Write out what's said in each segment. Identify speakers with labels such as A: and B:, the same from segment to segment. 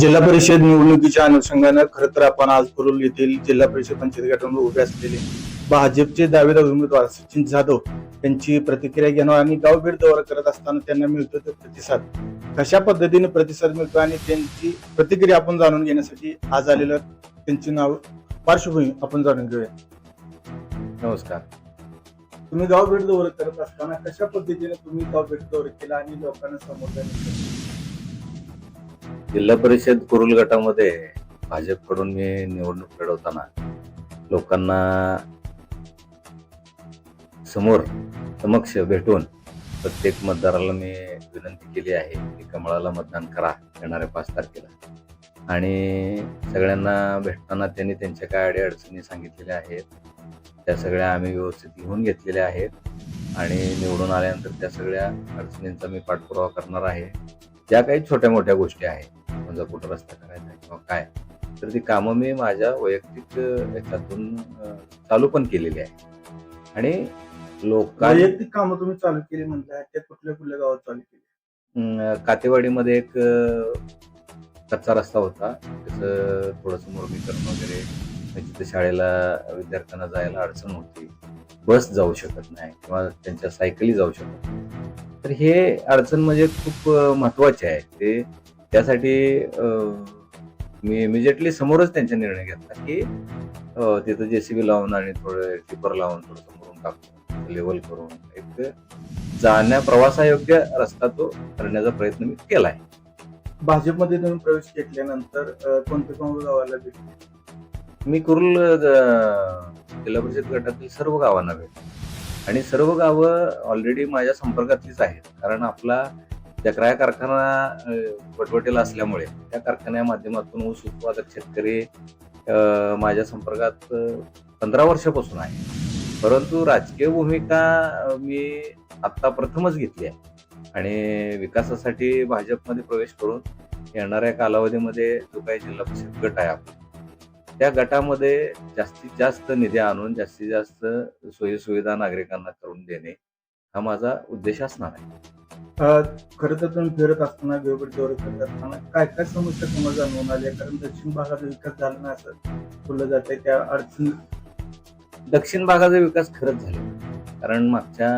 A: जिल्हा परिषद निवडणुकीच्या अनुषंगानं खरं तर आपण आज कुरुल येथील जिल्हा परिषद पंचायत गटामध्ये उभे असलेले भाजपचे दावेदार उमेदवार सचिन जाधव यांची प्रतिक्रिया घेणार आणि गाव भेट दौरा करत असताना त्यांना मिळतो तो प्रतिसाद. कशा पद्धतीने प्रतिसाद मिळतो आणि त्यांची प्रतिक्रिया आपण जाणून घेण्यासाठी आज आलेलं त्यांची नाव पार्श्वभूमी आपण जाणून घेऊया.
B: नमस्कार.
A: तुम्ही गाव भेट दौरा करत असताना कशा पद्धतीने तुम्ही गाव भेट दौरा केला आणि लोकांना समोर
B: जिल्हा परिषद कुरुल गटामध्ये भाजपकडून मी निवडणूक लढवताना लोकांना समोर समक्ष भेटून प्रत्येक मतदाराला मी विनंती केली आहे की कमळाला मतदान करा येणाऱ्या पाच तारखेला. आणि सगळ्यांना भेटताना त्यांनी त्यांच्या काय अडी अडचणी सांगितलेल्या आहेत त्या सगळ्या आम्ही व्यवस्थित लिहून घेतलेल्या आहेत आणि निवडून आल्यानंतर त्या सगळ्या अडचणींचा मी पाठपुरावा करणार आहे. ज्या काही छोट्या मोठ्या गोष्टी आहेत म्हणजे कुठं रस्ता करायचा किंवा काय तर ती कामं मी माझ्या वैयक्तिक याच्यातून चालू पण केलेली आहे. आणि लोकां
A: वैयक्तिक कामं तुम्ही चालू केली म्हणताय त्या कुठल्या कुठल्या गावात चालू केली?
B: कातेवाडीमध्ये एक कच्चा रस्ता होता. त्याचं थोडंसं मुरमीकरण वगैरे तिथे शाळेला विद्यार्थ्यांना जायला अडचण होती. बस जाऊ शकत नाही किंवा त्यांच्या सायकली जाऊ शकत नाही. तर हे अडचण म्हणजे खूप महत्त्वाचे आहे. ते त्यासाठी मी इमिजिएटली समोरच त्यांचा निर्णय घेतला की तिथं जेसीबी लावून आणि थोडं टिपर लावून थोडं समोरून टाकून लेवल करून एक जाण्या प्रवासायोग्य रस्ता तो करण्याचा प्रयत्न मी केलाय.
A: भाजपमध्ये तुम्ही प्रवेश घेतल्यानंतर कोणत्या कोणत्या गावाला भेटले
B: मी कुरुल जिल्हा परिषद गटातील सर्व गावांना भेट आणि सर्व गावं ऑलरेडी माझ्या संपर्कातलीच आहेत. कारण आपला चक्राया कारखाना वटवटेला असल्यामुळे त्या कारखान्या माध्यमातून ऊस उत्पादक शेतकरी माझ्या संपर्कात पंधरा वर्षापासून आहे. परंतु राजकीय भूमिका मी आत्ता प्रथमच घेतली आहे. आणि विकासासाठी भाजपमध्ये प्रवेश करून येणाऱ्या कालावधीमध्ये जो काही जिल्हा परिषद गट आहे आपला त्या गटामध्ये जास्तीत जास्त निधी आणून जास्तीत जास्त सोयीसुविधा नागरिकांना करून देणे हा माझा उद्देश असणार आहे.
A: खरं तर तुम्ही फिरत असताना वेगवेगळे दौरे करत असताना काय काय समस्या तुम्हाला जाणवून आल्या कारण दक्षिण भागाचा विकास झाला नाही असं बोललं जाते आहे त्या अडचणी
B: दक्षिण भागाचा विकास खरंच झाला. कारण मागच्या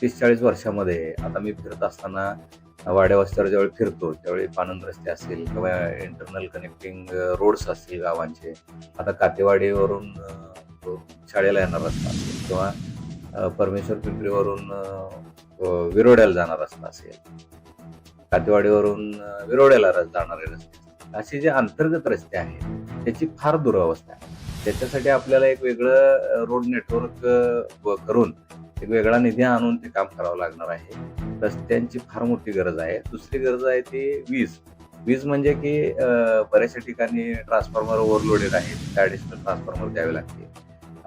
B: तीस चाळीस वर्षामध्ये आता मी फिरत असताना वाड्या वस्त्यावर ज्यावेळी फिरतो त्यावेळी पानंद रस्ते असतील किंवा इंटरनल कनेक्टिंग रोड्स असतील गावांचे आता कातेवाडीवरून शाळेला येणार रस्ता असेल किंवा परमेश्वर पिंपरीवरून विरोड्याला जाणार रस्ता असेल कातेवाडीवरून विरोड्याला जाणारे रस्ते. असे जे अंतर्गत रस्ते आहेत त्याची फार दुरावस्था आहे. त्याच्यासाठी आपल्याला एक वेगळं रोड नेटवर्क करून एक वेगळा निधी आणून ते काम करावं लागणार आहे. रस्त्यांची फार मोठी गरज आहे. दुसरी गरज आहे ती वीज. वीज म्हणजे की बऱ्याचशा ठिकाणी ट्रान्सफॉर्मर ओव्हरलोडेड आहेत. ॲडिशनल ट्रान्सफॉर्मर द्यावे लागते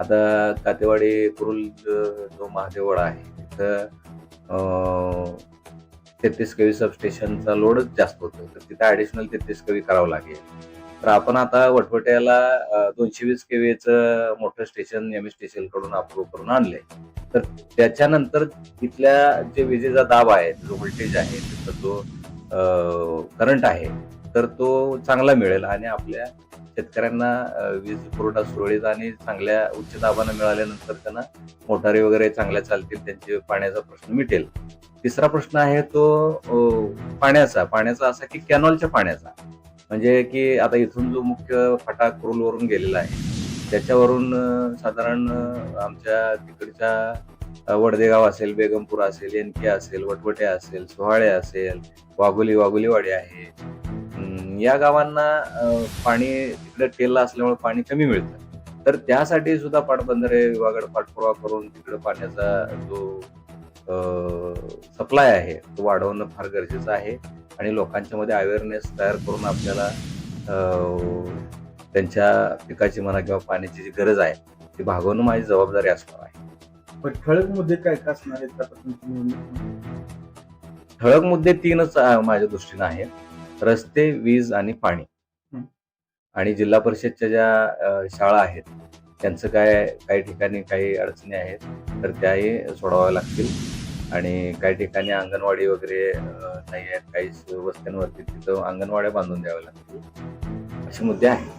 B: आता कातेवाडी कुरुल जो महादेवडा आहे तिथं तेहतीस कवी सबस्टेशनचा लोडच जास्त होतो तर तिथे ॲडिशनल तेहतीस केवी करावं लागेल. तर आपण आता वटवट्याला दोनशे वीस केवीचं मोठं स्टेशन एम एस स्टेशनकडून अप्रूव्ह करून आणले. तर त्याच्यानंतर तिथल्या जे विजेचा दाब आहे जो व्होल्टेज आहे त्याचा जो करंट आहे तर तो चांगला मिळेल आणि आपल्या शेतकऱ्यांना वीज पुरवठा सुरळीत आणि चांगल्या उच्च दाबानं मिळाल्यानंतर त्यांना मोटारी वगैरे चांगल्या चालतील त्यांचे पाण्याचा प्रश्न मिटेल. तिसरा प्रश्न आहे तो पाण्याचा. पाण्याचा असा की कॅनॉलच्या पाण्याचा. म्हणजे की आता इथून जो मुख्य फाटा कुरुलवरून गेलेला आहे त्याच्यावरून साधारण आमच्या तिकडच्या वडदेगाव असेल बेगमपूर असेल एनके असेल वटवटे असेल सोहाळे असेल वाघोली वाघोलीवाडी आहे या गावांना पाणी तिकडे टेलला असल्यामुळे पाणी कमी मिळतं. तर त्यासाठी सुद्धा पाटबंधारे विभागाकडे पाठपुरावा करून तिकडे पाण्याचा जो सप्लाय आहे तो वाढवणं फार गरजेचं आहे. आणि लोकांच्या मध्ये अवेअरनेस तयार करून आपल्याला त्यांच्या पिकाची म्हणा किंवा पाण्याची जी गरज आहे ती भागवणं माझी जबाबदारी असणार आहे.
A: पण ठळक मुद्दे काय काय असणार आहेत
B: ठळक मुद्दे तीनच माझ्या दृष्टीनं आहेत. रस्ते वीज आणि पाणी. आणि जिल्हा परिषदच्या ज्या शाळा आहेत त्यांचं काय काही ठिकाणी काही अडचणी आहेत तर त्याही सोडवाव्या लागतील. आणि काही ठिकाणी अंगणवाडी वगैरे नाही आहेत काही वस्त्यांवरती तिथं अंगणवाड्या बांधून द्याव्या लागतील. असे मुद्दे आहेत.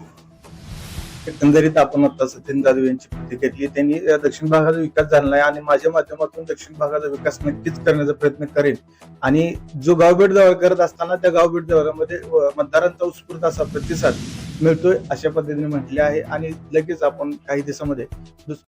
A: एकंदरीत आपण आता सचिन जाधव यांची प्रतिक्रिया घेतली. त्यांनी दक्षिण भागाचा विकास झाला आहे आणि माझ्या माध्यमातून दक्षिण भागाचा विकास नक्कीच करण्याचा प्रयत्न करेन. आणि जो गावभेट दौरा करत असताना त्या गावभेट दौऱ्यामध्ये मतदारांचा उत्स्फूर्त असा प्रतिसाद मिळतोय अशा पद्धतीने म्हटले आहे. आणि लगेच आपण काही दिवसामध्ये दुस-